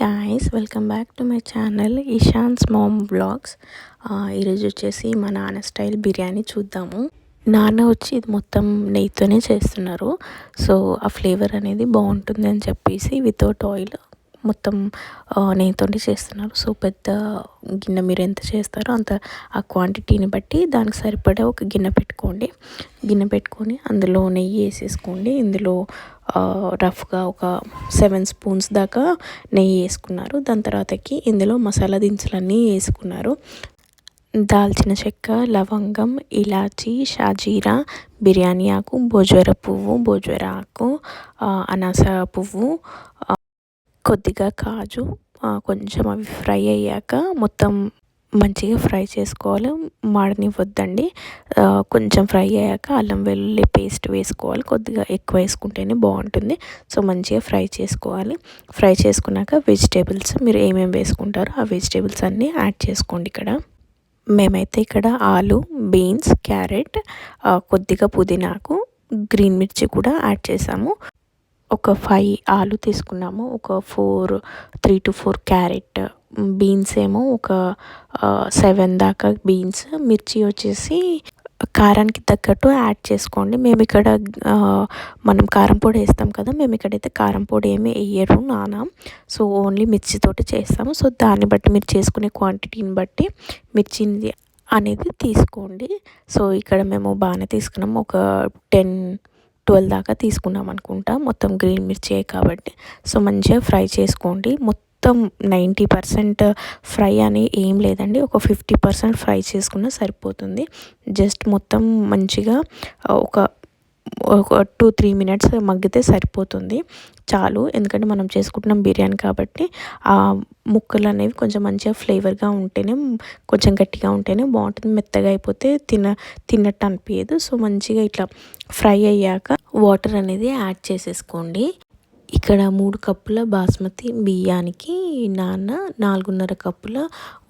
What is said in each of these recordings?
Guys welcome back to my channel Ishan's mom vlogs ఈరోజు వచ్చేసి మా నాన్న స్టైల్ బిర్యానీ చూద్దాము. నాన్న వచ్చి ఇది మొత్తం నెయ్యితోనే చేస్తున్నారు. సో ఆ ఫ్లేవర్ అనేది బాగుంటుంది అని చెప్పేసి వితౌట్ ఆయిల్ మొత్తం నెయ్యితో చేస్తున్నారు. సో పెద్ద గిన్నె మీరు ఎంత చేస్తారో అంత ఆ క్వాంటిటీని బట్టి దానికి సరిపడా ఒక గిన్నె పెట్టుకోండి. గిన్నె పెట్టుకొని అందులో నెయ్యి వేసేసుకోండి. ఇందులో రఫ్గా ఒక సెవెన్ స్పూన్స్ దాకా నెయ్యి వేసుకున్నారు. దాని తర్వాతకి ఇందులో మసాలా దినుసులన్నీ వేసుకున్నారు. దాల్చిన చెక్క లవంగం ఇలాచి షాజీరా బిర్యానీ ఆకు భోజ్వర పువ్వు భోజ్వర ఆకు అనాస పువ్వు కొద్దిగా కాజు కొంచెం అవి ఫ్రై అయ్యాక మొత్తం మంచిగా ఫ్రై చేసుకోవాలి. మాడనివ్వద్దండి. కొంచెం ఫ్రై అయ్యాక అల్లం వెల్లుల్లి పేస్ట్ వేసుకోవాలి. కొద్దిగా ఎక్కువ వేసుకుంటేనే బాగుంటుంది. సో మంచిగా ఫ్రై చేసుకోవాలి. ఫ్రై చేసుకున్నాక వెజిటేబుల్స్ మీరు ఏమేమి వేసుకుంటారో ఆ వెజిటేబుల్స్ అన్నీ యాడ్ చేసుకోండి ఇక్కడ. మేమైతే ఇక్కడ ఆలు బీన్స్ క్యారెట్ కొద్దిగా పుదీనాకు గ్రీన్ మిర్చి కూడా యాడ్ చేసాము. ఒక ఫైవ్ ఆలు తీసుకున్నాము. ఒక four three two four carrot beans ఏమో ఒక సెవెన్ దాకా బీన్స్ మిర్చి వచ్చేసి కారానికి తగ్గట్టు యాడ్ చేసుకోండి. మేము ఇక్కడ మనం కారం పొడి వేస్తాం కదా మేము ఇక్కడైతే కారం పొడి ఏమి వేయరు నానా. సో ఓన్లీ మిర్చితోటి చేస్తాము. సో దాన్ని బట్టి మీరు చేసుకునే క్వాంటిటీని బట్టి మిర్చిని అనేది తీసుకోండి. సో ఇక్కడ మేము బాగానే తీసుకున్నాము ఒక టెన్ ట్వెల్వ్ దాకా తీసుకున్నాం అనుకుంటా. మొత్తం గ్రీన్ మిర్చి కాబట్టి. సో మంచిగా ఫ్రై చేసుకోండి. మొత్తం మొత్తం నైంటీ పర్సెంట్ ఫ్రై అని ఏం లేదండి. ఒక ఫిఫ్టీ పర్సెంట్ ఫ్రై చేసుకున్న సరిపోతుంది. జస్ట్ మొత్తం మంచిగా ఒక ఒక టూ త్రీ మినిట్స్ మగ్గితే సరిపోతుంది. చాలు ఎందుకంటే మనం చేసుకుంటున్నాం బిర్యానీ కాబట్టి ఆ ముక్కలు అనేవి కొంచెం మంచిగా ఫ్లేవర్గా ఉంటేనే కొంచెం గట్టిగా ఉంటేనే బాగుంటుంది. మెత్తగా అయిపోతే తిన తిన్నట్టు అనిపించదు సో మంచిగా ఇట్లా ఫ్రై అయ్యాక వాటర్ అనేది యాడ్ చేసేసుకోండి. ఇక్కడ మూడు కప్పుల బాస్మతి బియ్యానికి నాన్న నాలుగున్నర కప్పుల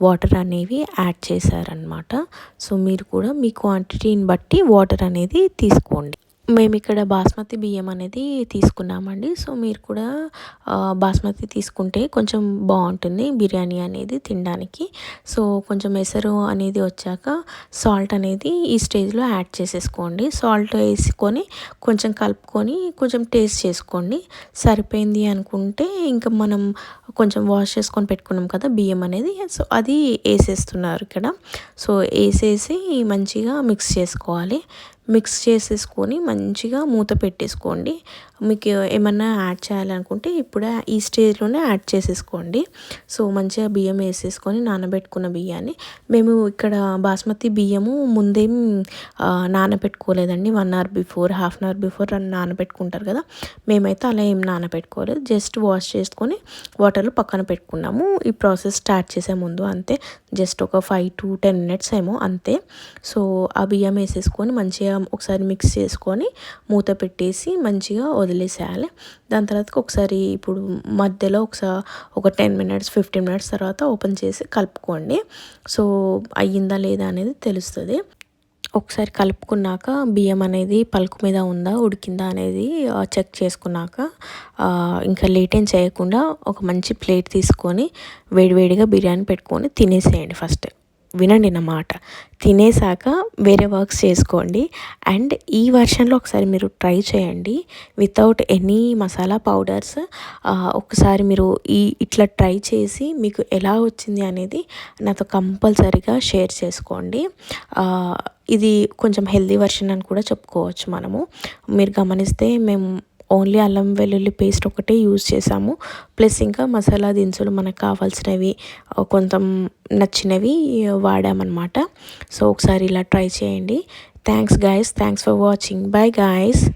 వాటర్ అనేవి యాడ్ చేశారనమాట సో మీరు కూడా మీ క్వాంటిటీని బట్టి వాటర్ అనేది తీసుకోండి. మేము ఇక్కడ బాస్మతి బియ్యం అనేది తీసుకున్నామండి. సో మీరు కూడా బాస్మతి తీసుకుంటే కొంచెం బాగుంటుంది బిర్యానీ అనేది తినడానికి. సో కొంచెం ఎసరు అనేది వచ్చాక సాల్ట్ అనేది ఈ స్టేజ్లో యాడ్ చేసేసుకోండి. సాల్ట్ వేసుకొని కొంచెం కలుపుకొని కొంచెం టేస్ట్ చేసుకోండి. సరిపోయింది అనుకుంటే ఇంకా మనం కొంచెం వాష్ చేసుకొని పెట్టుకున్నాం కదా బియ్యం అనేది. సో అది వేసేస్తున్నారు ఇక్కడ. సో వేసేసి మంచిగా మిక్స్ చేసుకోవాలి. మిక్స్ చేసేసుకొని మంచిగా మూత పెట్టేసుకోండి. మీకు ఏమన్నా యాడ్ చేయాలనుకుంటే ఇప్పుడు ఈ స్టేజ్లోనే యాడ్ చేసేసుకోండి. సో మంచిగా బియ్యం వేసేసుకొని నానబెట్టుకున్న బియ్యాన్ని. మేము ఇక్కడ బాస్మతి బియ్యము ముందేం నానబెట్టుకోలేదండి. One hour before half an hour before నానబెట్టుకుంటారు కదా. మేమైతే అలా ఏం నానబెట్టుకోలేదు. జస్ట్ వాష్ చేసుకొని వాటర్లో పక్కన పెట్టుకున్నాము. ఈ ప్రాసెస్ స్టార్ట్ చేసే ముందు అంతే. జస్ట్ ఒక ఫైవ్ టు టెన్ మినిట్స్ ఏమో అంతే. సో ఆ బియ్యం వేసేసుకొని మంచిగా ఒకసారి మిక్స్ చేసుకొని మూత పెట్టేసి మంచిగా వదిలేసేయాలి. దాని తర్వాత ఒకసారి ఇప్పుడు మధ్యలో ఒకసారి ఒక టెన్ మినిట్స్ ఫిఫ్టీన్ మినిట్స్ తర్వాత ఓపెన్ చేసి కలుపుకోండి. సో అయ్యిందా లేదా అనేది తెలుస్తుంది. ఒకసారి కలుపుకున్నాక బియ్యం అనేది పలుకు మీద ఉందా ఉడికిందా అనేది చెక్ చేసుకున్నాక ఇంకా లేటేం చేయకుండా ఒక మంచి ప్లేట్ తీసుకొని వేడివేడిగా బిర్యానీ పెట్టుకొని తినేసేయండి ఫస్ట్ వినండి నా మాట తినేసాక వేరే వర్క్స్ చేసుకోండి. అండ్ ఈ వర్షన్లో ఒకసారి మీరు ట్రై చేయండి. వితౌట్ ఎనీ మసాలా పౌడర్స్ ఒకసారి మీరు ఈ ఇట్లా ట్రై చేసి మీకు ఎలా వచ్చింది అనేది నాతో కంపల్సరీగా షేర్ చేసుకోండి. ఇది కొంచెం హెల్దీ వర్షన్ అని కూడా చెప్పుకోవచ్చు మనము. మీరు గమనిస్తే మేము ఓన్లీ అల్లం వెల్లుల్లి పేస్ట్ ఒకటే యూజ్ చేసాము ప్లస్ ఇంకా మసాలా దినుసులు మనకు కావాల్సినవి కొంత నచ్చినవి వాడామన్నమాట. సో ఒకసారి ఇలా ట్రై చేయండి. Thanks guys thanks for watching bye guys